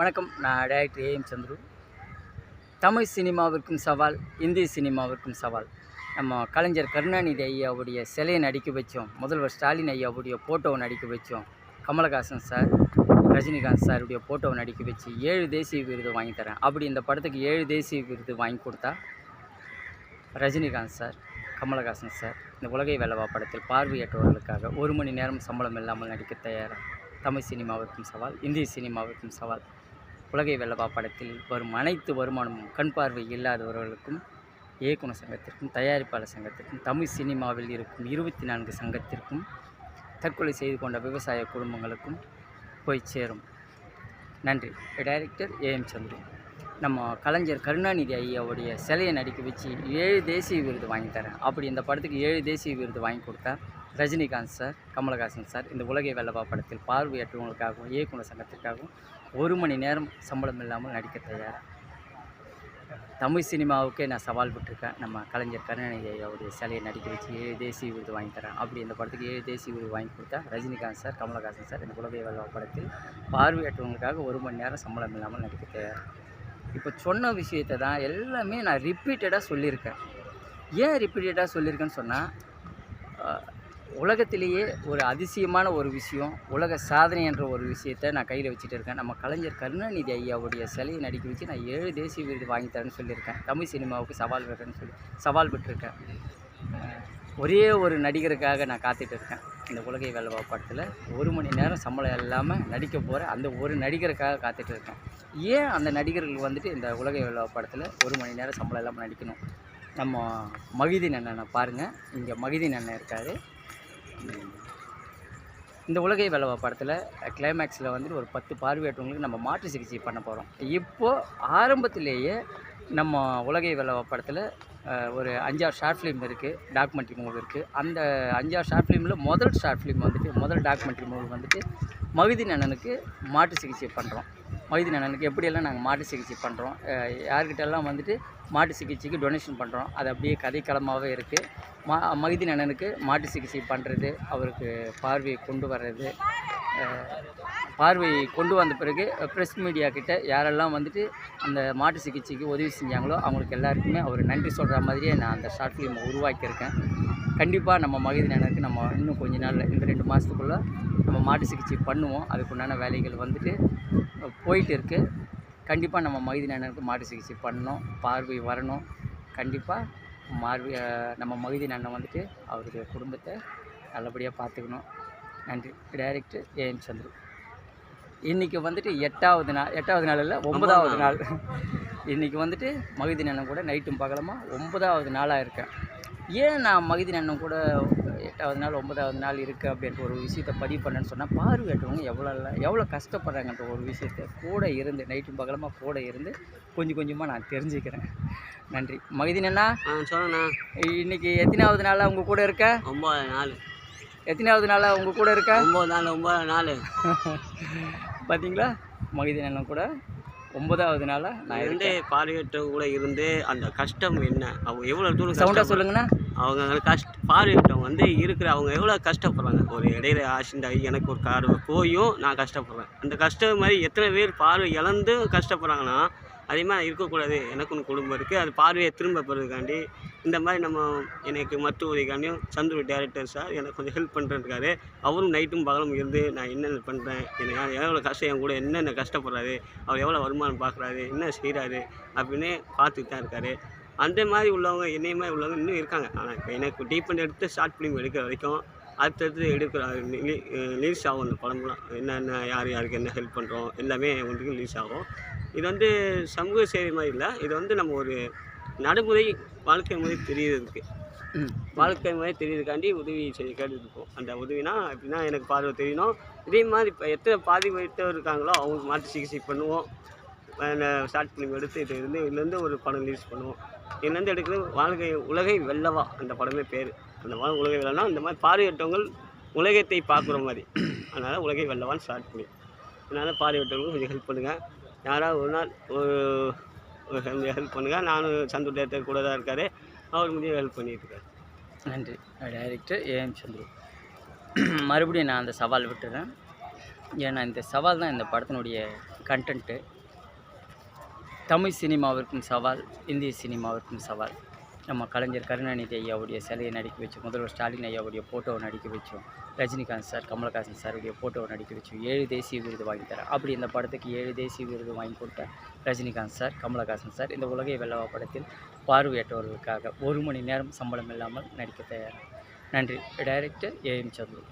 வணக்கம். நான் director AM Chandru. Tamil சினிமாவிற்கும் சவால் இந்திய சினிமாவிற்கும் சவால். நம்ம கலைஞர் கருணாநிதி ஐயாவுடைய சிலையை நடிக்க வச்சோம். முதல்வர் ஸ்டாலின் ஐயாவுடைய ஃபோட்டோவை நடிக்க வச்சோம். கமலஹாசன் சார் ரஜினிகாந்த் சாருடைய ஃபோட்டோவை நடிக்க வச்சு ஏழு தேசிய விருது வாங்கி தரேன். அப்படி இந்த படத்துக்கு ஏழு தேசிய விருது வாங்கி கொடுத்தா ரஜினிகாந்த் சார் கமலஹாசன் சார் இந்த உலகை வெல்லவா படத்தில் பார்வையற்றவர்களுக்காக ஒரு மணி நேரம் சம்பளம் இல்லாமல் நடிக்க தயாராக தமிழ் சினிமாவிற்கும் சவால் இந்திய சினிமாவிற்கும் சவால். உலகை வெல்லவா படத்தில் வரும் அனைத்து வருமானமும் கண் பார்வை இல்லாதவர்களுக்கும் இயக்குனர் சங்கத்திற்கும் தயாரிப்பாளர் சங்கத்திற்கும் தமிழ் சினிமாவில் இருக்கும் இருபத்தி நான்கு சங்கத்திற்கும் தற்கொலை செய்து கொண்ட விவசாய குடும்பங்களுக்கும் போய் சேரும். நன்றி. டைரக்டர் ஏஎம் சந்துரு நம்ம கலைஞர் கருணாநிதி ஐயாவுடைய சிலையை நடிக்க வச்சு ஏழு தேசிய விருது வாங்கி தரேன். அப்படி இந்த படத்துக்கு ஏழு தேசிய விருது வாங்கி கொடுத்தா ரஜினிகாந்த் சார் கமலஹாசன் சார். இந்த உலகை வெள்ளவா படத்தில் பார்வையற்றவங்களுக்காகவும் இயக்குனர் சங்கத்திற்காகவும் ஒரு மணி நேரம் சம்பளம் இல்லாமல் நடிக்க தயார்? தமிழ் சினிமாவுக்கே நான் சவால் விட்டுருக்கேன். நம்ம கலைஞர் கருணாநிதி ஐயாவுடைய சிலையை நடிக்க வச்சு ஏழு தேசிய விருது வாங்கி தரேன் அப்படி இந்த படத்துக்கு ஏழு தேசிய விருது வாங்கி கொடுத்தா ரஜினிகாந்த் சார் கமலஹாசன் சார் இந்த குலதெய்வ படத்தில் பார்வையற்றவங்களுக்காக ஒரு மணி நேரம் சம்பளம் இல்லாமல் நடிக்க தயார்? இப்போ சொன்ன விஷயத்தை தான் எல்லாமே நான் ரிப்பீட்டடாக சொல்லியிருக்கேன். ஏன் ரிப்பீட்டடாக சொல்லியிருக்கேன்னு சொன்னால் உலகத்திலேயே ஒரு அதிசயமான ஒரு விஷயம் உலக சாதனை என்ற ஒரு விஷயத்தை நான் கையில் வச்சுட்டு இருக்கேன் நம்ம கலைஞர் கருணாநிதி ஐயாவுடைய சிலையை நடிக்க வச்சு நான் ஏழு தேசிய விருது வாங்கி தரேன்னு சொல்லியிருக்கேன். தமிழ் சினிமாவுக்கு சவால் விடுறேன்னு சொல்லி சவால் விட்டுருக்கேன். ஒரே ஒரு நடிகருக்காக நான் காத்துட்டு இருக்கேன் இந்த உலகை வேலைவா படத்தில் ஒரு மணி நேரம் சம்பளம் இல்லாமல் நடிக்க போகிற அந்த ஒரு நடிகருக்காக காத்துட்டு இருக்கேன் ஏன் அந்த நடிகர்கள் வந்துட்டு இந்த உலகை வேலைவா படத்தில் ஒரு மணி நேரம் சம்பளம் இல்லாமல் நடிக்கணும்? நம்ம மகிதின் அண்ணனை பாருங்கள் இங்கே மகிதின் அண்ணன் இருக்கார். இந்த உலகை வெல்லவா படத்தில் கிளைமேக்ஸில் வந்துட்டு ஒரு பத்து பார்வையற்றவங்களுக்கு நம்ம மாற்று சிகிச்சை பண்ண போகிறோம் இப்போது ஆரம்பத்திலேயே நம்ம உலகை வெல்லவா படத்தில் ஒரு அஞ்சாறு ஷார்ட் ஃபிலிம் இருக்குது டாக்குமெண்ட்ரி மூவி இருக்குது அந்த அஞ்சாறு ஷார்ட் ஃபிலிமில் முதல் ஷார்ட் ஃபிலிம் வந்துட்டு முதல் டாக்குமெண்ட்ரி மூவி வந்துட்டு மகிதின் அண்ணனுக்கு மாற்று சிகிச்சை பண்ணுறோம் மகிதின் அண்ணனுக்கு எப்படியெல்லாம் நாங்கள் மாட்டு சிகிச்சை பண்ணுறோம் யார்கிட்டெல்லாம் வந்துட்டு மாட்டு சிகிச்சைக்கு டொனேஷன் பண்ணுறோம் அது அப்படியே கதைக்களமாகவே இருக்குது மா மகிதின் அண்ணனுக்கு மாட்டு சிகிச்சை பண்ணுறது அவருக்கு பார்வையை கொண்டு வர்றது பார்வையை கொண்டு வந்த பிறகு ப்ரெஸ் மீடியா கிட்ட யாரெல்லாம் வந்துட்டு அந்த மாட்டு சிகிச்சைக்கு உதவி செஞ்சாங்களோ அவங்களுக்கு எல்லாருக்குமே அவர் நன்றி சொல்கிற மாதிரியே நான் அந்த ஷார்ட் ஃபிலிமை உருவாக்கியிருக்கேன். கண்டிப்பாக நம்ம மகிதின் அண்ணனுக்கு நம்ம இன்னும் கொஞ்ச நாளில் இந்த ரெண்டு மாதத்துக்குள்ளே நம்ம மாட்டு சிகிச்சை பண்ணுவோம். அதுக்குண்டான வேலைகள் வந்துட்டு போயிட்டு இருக்குது கண்டிப்பாக நம்ம மகிதின் அண்ணனுக்கு மாட்டு சிகிச்சை பண்ணணும் பார்வை வரணும். கண்டிப்பாக மார்வி நம்ம மகிதின் அண்ணன் வந்துட்டு அவருடைய குடும்பத்தை நல்லபடியாக பார்த்துக்கணும் நன்றி. Director AM Chandru. இன்றைக்கி வந்துட்டு எட்டாவது நாள் எட்டாவது நாள் இல்லை ஒன்பதாவது நாள். இன்றைக்கி வந்துட்டு மகிதின் அண்ணன் கூட நைட்டும் பகலமாக ஒன்பதாவது நாளாக இருக்கேன். ஏன் நான் மகிதின் அண்ணன் கூட எட்டாவது நாள் ஒன்பதாவது நாள் இருக்குது அப்படின்ற ஒரு விஷயத்தை பதிவு பண்ணேன்னு சொன்னால் பார்வையற்றவங்க எவ்வளோ எவ்வளோ கஷ்டப்படுறாங்கன்ற ஒரு விஷயத்தை கூட இருந்து நைட்டும் பகலமாக கூட இருந்து கொஞ்சம் கொஞ்சமாக நான் தெரிஞ்சுக்கிறேன். நன்றி. மகிதின் சொல்லுண்ணா. இன்னைக்கு எத்தனாவது நாளாக உங்கள் கூட இருக்க? ஒம்பது நாள். எத்தனாவது நாளாக உங்கள் கூட இருக்க? ஒம்பது நாள் ஒம்பது நாள். பார்த்தீங்களா மகிதின் அண்ணன் கூட. ஒன்பதாவது நாளாக நான் இருந்து பார்வையற்றவங்க கூட இருந்து அந்த கஷ்டம் என்ன? அவங்க எவ்வளோ தூரம் சவுண்டாக சொல்லுங்கண்ணா. அவங்க கஷ்ட பார்வையற்றவங்க வந்து இருக்கிற அவங்க எவ்வளோ கஷ்டப்படுறாங்க? ஒரு இடையில ஆக்சிடென்ட் ஆகி எனக்கு ஒரு கார் போயும் நான் கஷ்டப்படுறேன். அந்த கஷ்டம் மாதிரி எத்தனை பேர் பார்வை இழந்து கஷ்டப்படுறாங்கன்னா அதே மாதிரி இருக்கக்கூடாது. எனக்கு ஒன்று குடும்பம் இருக்குது அது பார்வையை திரும்ப பெறதுக்காண்டி இந்த மாதிரி நம்ம எனக்கு மருத்துவ உதவிக்காண்டியும் சந்துரு டேரக்டர் சார் எனக்கு கொஞ்சம் ஹெல்ப் பண்ணுறதுக்காரு அவரும் நைட்டும் பகலும் இருந்து நான் என்னென்ன பண்ணுறேன் எனக்கு எவ்வளோ கஷ்டம் என் கூட என்னென்ன கஷ்டப்படுறாரு அவர் எவ்வளோ வருமானம் பார்க்குறாரு என்ன செய்கிறாரு அப்படின்னு பார்த்துட்டு தான் இருக்காரு. அந்த மாதிரி உள்ளவங்க என்னைய மாதிரி உள்ளவங்க இன்னும் இருக்காங்க. ஆனால் இப்போ எனக்கு டீப்பண்ட் எடுத்து ஷார்ட் ஃபிலிம் எடுக்கிற வரைக்கும் அடுத்தடுத்து எடுக்கிற ரிலீஸ் ஆகும் அந்த படம்லாம். என்னென்ன யார் யாருக்கு என்ன ஹெல்ப் பண்ணுறோம் எல்லாமே உங்களுக்கு ரிலீஸ் ஆகும். இது வந்து சமூக சேவை மாதிரி இல்லை. இது வந்து நம்ம ஒரு நடைமுறை வாழ்க்கை முறை தெரியறதுக்கு. வாழ்க்கை முறை தெரியறதுக்காண்டி உதவி செய்ய கேட்டுருக்கோம் அந்த உதவினா எப்படின்னா எனக்கு பார்வை தெரியணும் இதே மாதிரி இப்போ எத்தனை பாதிப்பட்டவர் இருக்காங்களோ அவங்களுக்கு மாற்று சிகிச்சை பண்ணுவோம். ஷார்ட் ஃபிலிம் எடுத்து இது இருந்து இதுலேருந்து ஒரு படம் ரிலீஸ் பண்ணுவோம். இதுலேருந்து எடுக்கிறது வாழ்க்கை உலகை வெல்லவா அந்த படமே பேர். அந்த மாதிரி உலகை வெல்லனா இந்த மாதிரி பார்வையற்றவங்கள் உலகத்தை பார்க்குற மாதிரி. அதனால் உலகை வெல்லவான்னு ஸ்டார்ட் பண்ணி. அதனால் பார்வையற்றவங்களுக்கு கொஞ்சம் ஹெல்ப் பண்ணுங்கள் யாராவது ஒரு நாள் ஒரு ஒரு ஹெல்ப் பண்ணுங்கள் நானும் சந்து டேரக்டர் கூட தான் இருக்கார். அவர் முடிய ஹெல்ப் பண்ணிட்டுருக்காரு நன்றி. Director AM Chandru. மறுபடியும் நான் அந்த சவால் விட்டுறேன். ஏன்னா இந்த சவால் தான் இந்த படத்தினுடைய கண்டென்ட்டு தமிழ் சினிமாவிற்கும் சவால் இந்திய சினிமாவிற்கும் சவால். நம்ம கலைஞர் கருணாநிதி ஐயாவுடைய சிலையை நடிக்க வச்சோம் முதல்வர் ஸ்டாலின் ஐயாவுடைய ஃபோட்டோவை நடிக்க வச்சோம் ரஜினிகாந்த் சார் கமலஹாசன் சாருடைய ஃபோட்டோவை நடிக்க வச்சோம் ஏழு தேசிய விருது வாங்கி தரேன் அப்படி இந்த படத்துக்கு ஏழு தேசிய விருது வாங்கி கொடுத்த ரஜினிகாந்த் சார் கமலஹாசன் சார் இந்த உலகை வெள்ளவா படத்தில் பார்வையற்றவர்களுக்காக ஒரு மணி நேரம் சம்பளம் இல்லாமல் நடிக்க தயார்? நன்றி. Director AM Chandru